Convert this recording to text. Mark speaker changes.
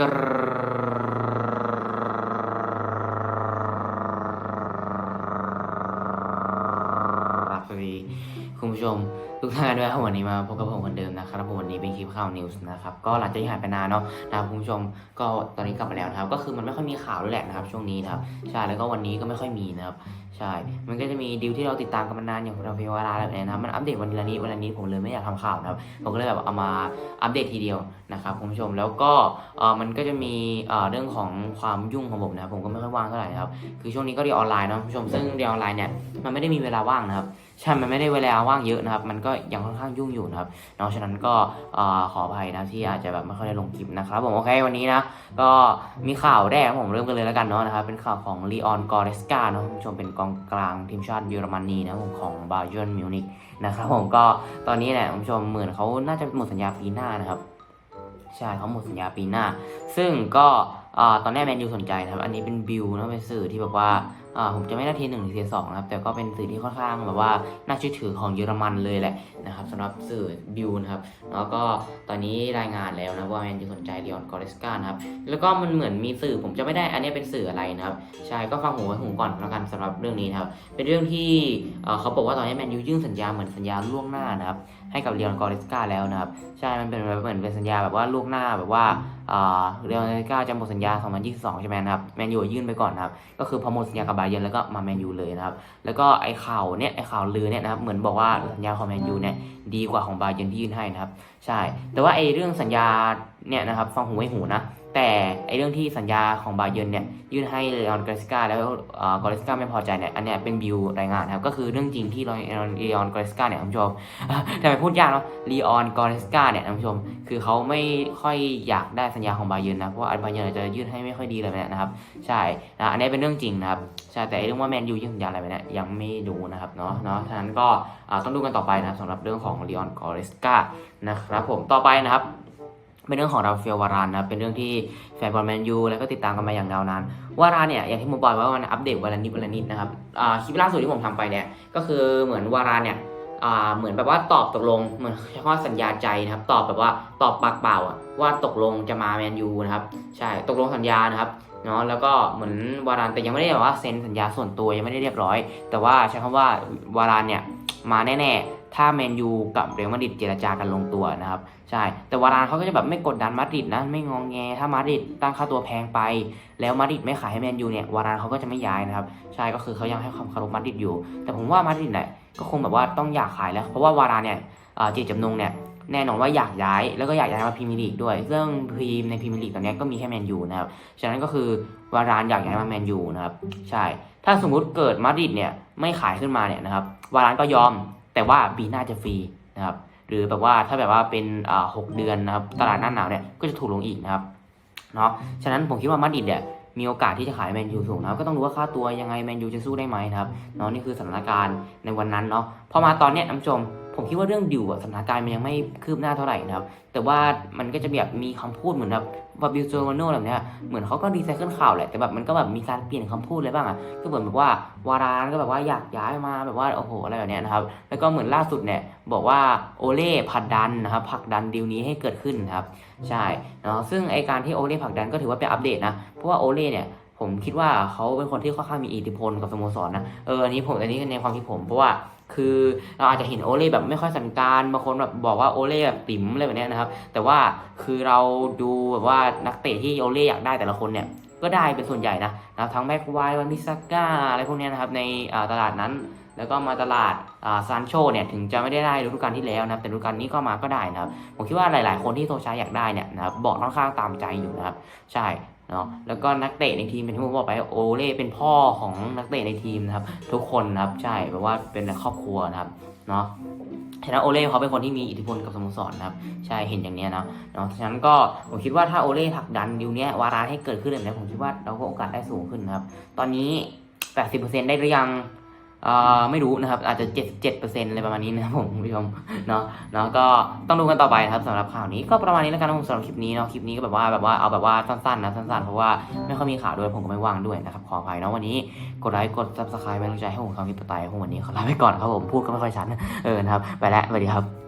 Speaker 1: กราบสวัสดี คุณผู้ชมทุกท่านด้วยครับวันนี้มาพบกับผมคนเดิมนะครับผมวันนี้เป็นคลิปข่าวนิวส์นะครับก็หลังจากที่หายไปนานเนาะนะครับคุณผู้ชมก็ตอนนี้กลับมาแล้วนะครับก็คือมันไม่ค่อยมีข่าวด้วยแหละนะครับ ช่วงนี้นะครับใช่แล้วก็วันนี้ก็ไม่ค่อยมีนะครับใช่มันก็จะมีดิวที่เราติดตามกันมานานอย่างเราเฟวาราแบบนี้นะครับมันอัปเดตวันละนิดวันละนิดผมเลยไม่อยากทำข่าวนะครับผมก็เลยแบบเอามาอัปเดตทีเดียวนะครับคุณผู้ชมแล้วก็เออมันก็จะมีเอ่อเรื่องของความยุ่งของผมนะครับผมก็ไม่ค่อยว่างเท่าไหร่ครับคือช่วงนี้ก็เรียนออนไลน์เนาะคุณผู้ชมซึ่งเรียนออนไลน์เนี่ยมันไม่ได้มีเวลาว่างนะครับ ใช่มันไม่ได้เวลาว่างเยอะนะครับ มันก็ยังค่อนข้างยุ่งอยู่นะครับเนาะฉะนั้นก็ขออภัยนะที่อาจจะแบบไม่ค่อยได้ลงคลิปนะครับผมโอเควันนี้นะก็มีข่าวแรกผมเริ่มกันเลยแล้วกันเนาะนะครับเป็นข่าวของลีออนกอเรสกาเนาะคุณผู้ชมเป็นกองกลางทีมชาติเยอรมนีนะผมของบาเยิร์นมิวนิกนะครับผมก็ตอนนี้เนี่ยคุณผู้ชมเหมือนเขาน่าจะหมดสัญญาปีหน้านะครับใช่เขาหมดสัญญาปีหน้า ซึ่งก็อตอนแรกแมนยูสนใจนะครับ อันนี้เป็นบิลนะเป็นสื่อที่แบบว่าอ่า ผมจะไม่ได้ทีหนึ่งหรือทีสองนะครับแต่ก็เป็นสื่อที่ค่อนข้างแบบว่าน่าเชื่อถือของเยอรมันเลยแหละนะครับสำหรับสื่อบิลนะครับแล้วก็ตอนนี้รายงานแล้วนะว่าแมนยูสนใจเลออนกอเรสกานะครับแล้วก็มันเหมือนมีสื่อผมจะไม่ได้อันนี้เป็นสื่ออะไรนะครับใช่ก็ฟังหูไว้หูก่อนแล้วกันสำหรับเรื่องนี้นะครับเป็นเรื่องที่เขาบอกว่าตอนนี้แมนยูยื่นสัญญาเหมือนสัญญาล่วงหน้านะครับให้กับเลออนกอเรสกาแล้วนะครับใช่มันเป็นแบบเหมือนเป็นสัญญาแบบว่าล่วงหน้าแบบว่า เรอัลมาดริดจะหมดสัญญา 2022 ใช่ไหมครับ แมนยูยื่นไปก่อนนะครับ ก็คือพอหมดสัญญากับบาเยิร์นแล้วก็มาแมนยูเลยนะครับ แล้วก็ไอ้ข่าวเนี่ย ไอ้ข่าวลือเนี่ยนะครับ เหมือนบอกว่าสัญญาของแมนยูเนี่ยดีกว่าของบาเยิร์นที่ยื่นให้นะครับ ใช่ แต่ว่าไอ้เรื่องสัญญาเนี่ยนะครับ ฟังหูไว้หูนะ แต่ไอ้เรื่องที่สัญญาของบาเยินเนี่ยยื่นให้เลออนกรสกาแล้วเอ่อกรสกาไม่พอใจเนี่ยอันเนี้ยเป็นบิวรายงานนะครับก็คือเรื่องจริงที่เลออนเลออนกรสกาเนี่ยคุณผู้ชมทำไมพูดยากเนาะลีออนกรสกาเนี่ยท่านผู้ชม คือเขาไม่ค่อยอยากได้สัญญาของบาเยินนะเพราะว่าบาเยิร์นจะยื่นให้ไม่ค่อยดีเลยเนี่ยนะครับใช่นะอันนี้เป็นเรื่องจริงนะครับใช่แต่ไอ้เรื่องว่าแมนยูยื่นสัญญาอะไรไปเนี่ยยังไม่รู้นะครับเนาะเนาะฉะนั้นก็ต้องดูกันต่อไปนะสำหรับเรื่องของลีออนกรสกานะครับผมต่อไปนะครับ เป็นเรื่องของราฟาเอลวารานนะเป็นเรื่องที่แฟนบอลแมนยูแล้วก็ติดตามกันมาอย่างยาวนานวารานเนี่ยอย่างที่ผมบอกว่ามันอัปเดตวันละนิดวันละนิดนะครับคลิปล่าสุดที่ผมทำไปเนี่ยก็คือเหมือนวารานเนี่ยเหมือนแบบว่าตอบตกลงเหมือนใช้คำว่าสัญญาใจนะครับ ตอบแบบว่าตอบปากเปล่าว่าตกลงจะมาแมนยูนะครับใช่ตกลงสัญญานะครับเนาะแล้วก็เหมือนวารานแต่ยังไม่ได้แบบว่าเซ็นสัญญาส่วนตัวยังไม่ได้เรียบร้อย แต่ว่าใช้คำว่าวารานเนี่ยมาแน่ ถ้าแมนยูกับเรอัลมาดริดเจรจากันลงตัวนะครับ ใช่ แต่วารานเขาก็จะแบบไม่กดดันมาดริดนะ ไม่งองแง ถ้ามาดริดตั้งค่าตัวแพงไป แล้วมาดริดไม่ขายให้แมนยูเนี่ยวารานเขาก็จะไม่ย้ายนะครับ ใช่ ก็คือเขายังให้ความเคารพมาดริดอยู่ แต่ผมว่ามาดริดเนี่ยก็คงแบบว่าต้องอยากขายแล้ว เพราะว่าวารานเนี่ยเจตจำนงเนี่ยแน่นอนว่าอยากย้ายแล้วก็อยากย้ายมาพรีเมียร์ลีกด้วย ซึ่งทีมในพรีเมียร์ลีกตอนนี้ก็มีแค่แมนยูนะครับ ฉะนั้นก็คือวารานอยากย้ายมาแมนยูนะครับ ใช่ ถ้าสมมุติเกิดมาดริดเนี่ยไม่ขายขึ้นมาเนี่ยนะครับ วารานก็ยอม แต่ว่าปีหน้าจะฟรีนะครับหรือแบบว่าถ้าแบบว่าเป็นหกเดือนนะครับตลาดหน้าหนาวเนี่ยก็จะถูกลงอีกนะครับเนาะฉะนั้นผมคิดว่ามาดริดเนี่ยมีโอกาสที่จะขายแมนยูสูงนะครับก็ต้องดูว่าค่าตัวยังไงแมนยูจะสู้ได้ไหมนะครับเนาะนี่คือสถานการณ์ในวันนั้นเนาะพอมาตอนเนี้ยท่านผู้ชม ผมคิดว่าเรื่องดิวอะสถานการณ์มันยังไม่คืบหน้าเท่าไหร่นะครับ แต่ว่ามันก็จะแบบมีคำพูดเหมือนแบบวาบิลโจวานโนแบบเนี้ยเหมือนเขาก็ดีไซเคิลข่าวแหละแต่แบบมันก็แบบมีการเปลี่ยนคำพูดอะไรบ้างอะก็เหมือนแบบว่าวารานก็แบบว่าอยากย้ายมาแบบว่าโอ้โหอะไรแบบเนี้ยนะครับแล้วก็เหมือนล่าสุดเนี่ยบอกว่าโอเล่ผลักดันนะครับผลักดันดีลนี้ให้เกิดขึ้นนะครับใช่เนาะซึ่งไอการที่โอเล่ผลักดันก็ถือว่าเป็นอัปเดตนะเพราะว่าโอเล่เนี่ย ผมคิดว่าเขาเป็นคนที่ค่อนข้างมีอิทธิพลกับสโมสรนะเอออันนี้ผมอันนี้ในความคิดผมเพราะว่าคือเราอาจจะเห็นโอเล่แบบไม่ค่อยสันการบางคนแบบบอกว่าโอเล่แบบติ๋มอะไรแบบนี้นะครับ แต่ว่าคือเราดูแบบว่านักเตะที่โอเล่อยากได้แต่ละคนเนี่ยก็ได้เป็นส่วนใหญ่นะนะทั้งแม็กไววันมิซาก้าอะไรพวกนี้นะครับในตลาดนั้น แล้วก็มาตลาดซานโชเนี่ยถึงจะไม่ได้ได้ฤดูกาลที่แล้วนะครับแต่ฤดูกาลนี้ก็มาก็ได้นะครับผมคิดว่าหลาย ๆ คนที่โซชาอยากได้เนี่ยนะครับบอกค่อนข้างตามใจอยู่นะครับใช่ เนาะแล้วก็นักเตะในทีมเป็นที่ผมบอกไปโอเล่เป็นพ่อของนักเตะในทีมนะครับ ทุกคนนะครับใช่แปลว่าเป็นครอบครัวนะครับเนาะฉะนั้นโอเล่เขาเป็นคนที่มีอิทธิพลกับสโมสรนะครับใช่เห็นอย่างเนี้ยเนาะเนาะฉะนั้นก็ผมคิดว่าถ้าโอเล่ผลักดันดิวเนี้ยวารานให้เกิดขึ้นแบบนี้ผมคิดว่าเราก็โอกาสได้สูงขึ้นนะครับ ตอนนี้ 80%ได้หรือยังเอ่อ ไม่รู้นะครับ อาจจะ77%อะไรประมาณนี้นะครับผมคุณผู้ชมเนาะเนาะก็ต้องดูกันต่อไปครับสำหรับข่าวนี้ก็ประมาณนี้แล้วกันนะผมสำหรับคลิปนี้เนาะคลิปนี้ก็แบบว่าแบบว่าเอาแบบว่าสั้นๆนะสั้นๆเพราะว่าไม่ค่อยมีข่าวด้วยผมก็ไม่ว่างด้วยนะครับขออภัยเนาะวันนี้กดไลค์กด subscribe เป็นกำลังใจให้ผมคำพิปไตยของวันนี้ขอลาไปก่อนครับผมพูดก็ไม่ค่อยชัดเออนะครับไปแล้วสวัสดีครับ